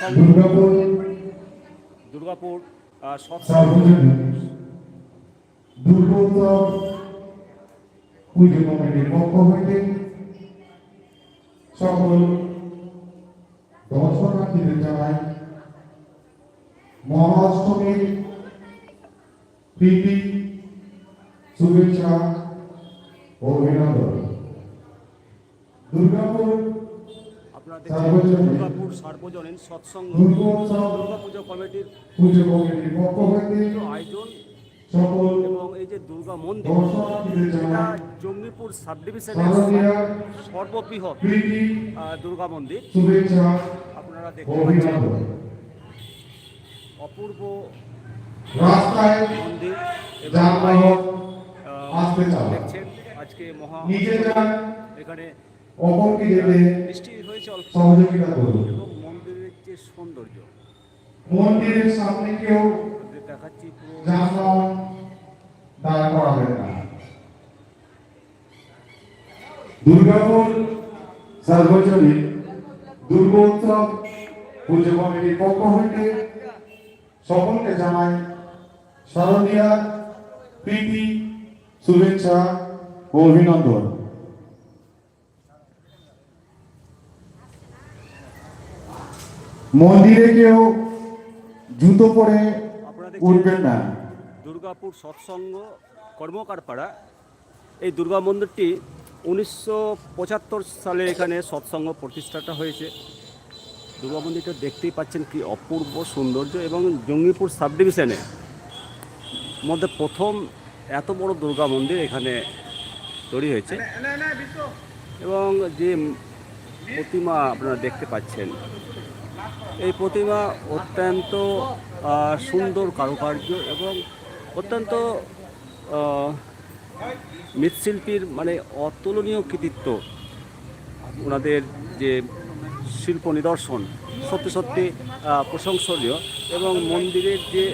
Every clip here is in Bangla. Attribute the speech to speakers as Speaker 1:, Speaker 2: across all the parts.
Speaker 1: দুর্গাপুর দুর্গোৎসব পুজো কমিটির পক্ষ হইতে সকল দর্শনার্থীদের জানাই মহাষ্টমীর প্রীতি শুভেচ্ছা ও অভিনন্দন। দুর্গাপুর
Speaker 2: দেখছেন দুর্গাপুর সার্বজনীন সৎসঙ্গ দুর্গাপুজো কমিটির আয়োজন এবং এই যে দুর্গা মন্দির এটা জঙ্গিপুর সাব ডিভিশনের সর্ববৃহৎ দুর্গা মন্দির। আপনারা দেখতে পাচ্ছেন অপূর্ব মন্দির এবং দেখছেন আজকে মহা এখানে বৃষ্টি হয়েছে অল্প
Speaker 1: সহযোগিতা করুন।
Speaker 2: এবং মন্দিরের যে সৌন্দর্য।
Speaker 1: মন্দিরের সামনে কেউ
Speaker 2: দেখাচ্ছি
Speaker 1: দাঁড় করাবেন না। দুর্গাপুর সার্বজনীন দুর্গোৎসব পুজো কমিটির পক্ষ হইতে সকলকে জানাই শারদীয়া প্রীতি শুভেচ্ছা ও অভিনন্দন। মন্দিরে কেউ জুতো পরে উঠবেন না।
Speaker 2: দুর্গাপুর সৎসঙ্গ কর্মকার পাড়া এই দুর্গা মন্দিরটি উনিশশো পঁচাত্তর সালে এখানে সৎসঙ্গ প্রতিষ্ঠাটা হয়েছে। দুর্গা মন্দিরটা দেখতেই পাচ্ছেন কি অপূর্ব সৌন্দর্য এবং জঙ্গিপুর সাব ডিভিশনে মধ্যে প্রথম এত বড় দুর্গা মন্দির এখানে তৈরি হয়েছে। এবং যে প্রতিমা আপনারা দেখতে পাচ্ছেন এই প্রতিমা অত্যন্ত সুন্দর কারুকার্য এবং অত্যন্ত মৃৎশিল্পীর মানে অতুলনীয় কৃতিত্ব। ওনাদের যে শিল্প নিদর্শন সত্যি সত্যি প্রশংসনীয় এবং মন্দিরের যে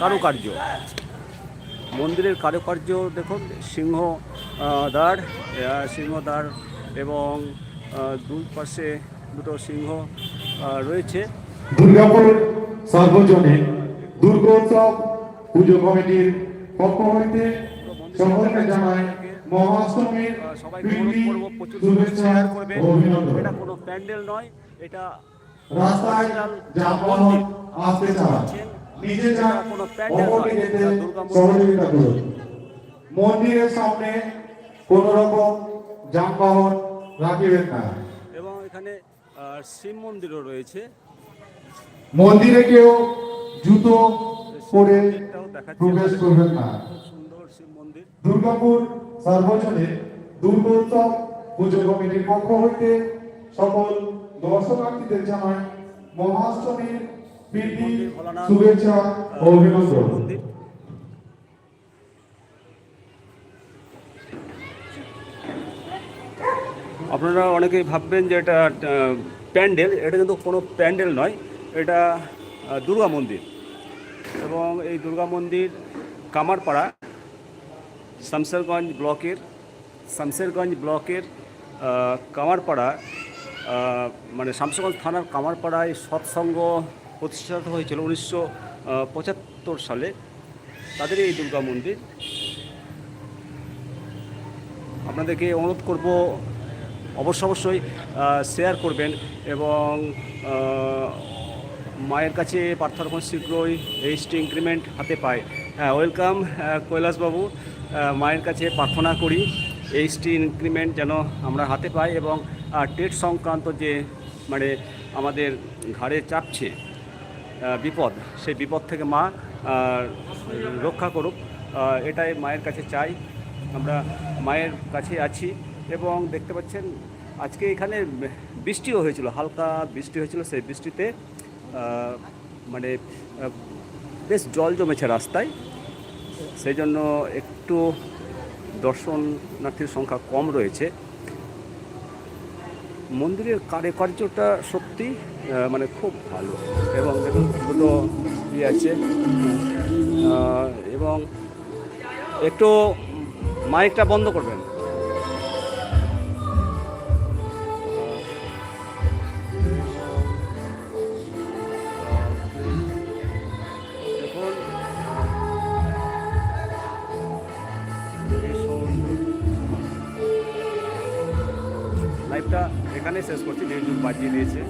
Speaker 2: কারুকার্য। মন্দিরের কারুকার্য দেখুন সিংহ দ্বার আহ, সিংহদ্বার এবং দুই পাশে দুটো সিংহ রয়েছে।
Speaker 1: দুর্গাপুর সার্বজনীন দুর্গোৎসব পুজো কমিটির পক্ষ হইতে সকলকে জানাই মহাষ্টমীর
Speaker 2: সবাই প্রচুর
Speaker 1: শুভেচ্ছা
Speaker 2: করবে
Speaker 1: অভিনন্দন।
Speaker 2: এটা কোনো প্যান্ডেল নয় এটা
Speaker 1: রাস্তায় যানবাহন আসতে চান নিজে যান অপরকে যেতে সহযোগিতা করুন। মন্দিরের সামনে কোন রকম যানবাহন রাখিবেন না।
Speaker 2: এবং এখানে আহ, শিব মন্দিরও রয়েছে।
Speaker 1: মন্দিরে কেউ জুতো পরে প্রবেশ করবেন না।
Speaker 2: সুন্দর শিব মন্দির।
Speaker 1: দুর্গাপুর সার্বজনীন দুর্গোৎসব পুজো কমিটির পক্ষ হইতে সকল দর্শনার্থীদের জানাই মহাষ্টমীর প্রীতি শুভেচ্ছা ও অভিনন্দন।
Speaker 2: আপনারা অনেকেই ভাববেন যে এটা প্যান্ডেল, এটা কিন্তু কোনো প্যান্ডেল নয়, এটা দুর্গা মন্দির। এবং এই দুর্গা মন্দির কামারপাড়া, শামসেরগঞ্জ ব্লকের শামসেরগঞ্জ ব্লকের কামারপাড়া মানে শামসেরগঞ্জ থানার কামারপাড়ায় সৎসঙ্গ প্রতিষ্ঠিত হয়েছিল উনিশশো পঁচাত্তর সালে। তাদের এই দুর্গা মন্দির। আপনাদেরকে অনুরোধ করব অবশ্য অবশ্যই শেয়ার করবেন এবং মায়ের কাছে প্রার্থনা শীঘ্রই রেজিস্ট্রি ইনক্রিমেন্ট হাতে পায়। হ্যাঁ ওয়েলকাম কৈলাসবাবু। মায়ের কাছে প্রার্থনা করি এইচটি ইনক্রিমেন্ট যেন আমরা হাতে পাই এবং টেট সংক্রান্ত যে মানে আমাদের ঘাড়ে চাপছে বিপদ, সেই বিপদ থেকে মা রক্ষা করুক। এটাই মায়ের কাছে চাই। আমরা মায়ের কাছে আছি এবং দেখতে পাচ্ছেন আজকে এখানে বৃষ্টিও হয়েছিল, হালকা বৃষ্টি হয়েছিল, সেই বৃষ্টিতে মানে বেশ জল জমেছে রাস্তায়। সেই জন্য একটু দর্শনার্থীর সংখ্যা কম রয়েছে। মন্দিরের কারুকার্যটা সত্যি মানে খুব ভালো এবং দেখুন দুটো ইয়ে আছে। এবং একটু মাইকটা বন্ধ করবেন। লাইফটা এখানেই শেষ করছি যেহেতু বাজিয়ে দিয়েছে।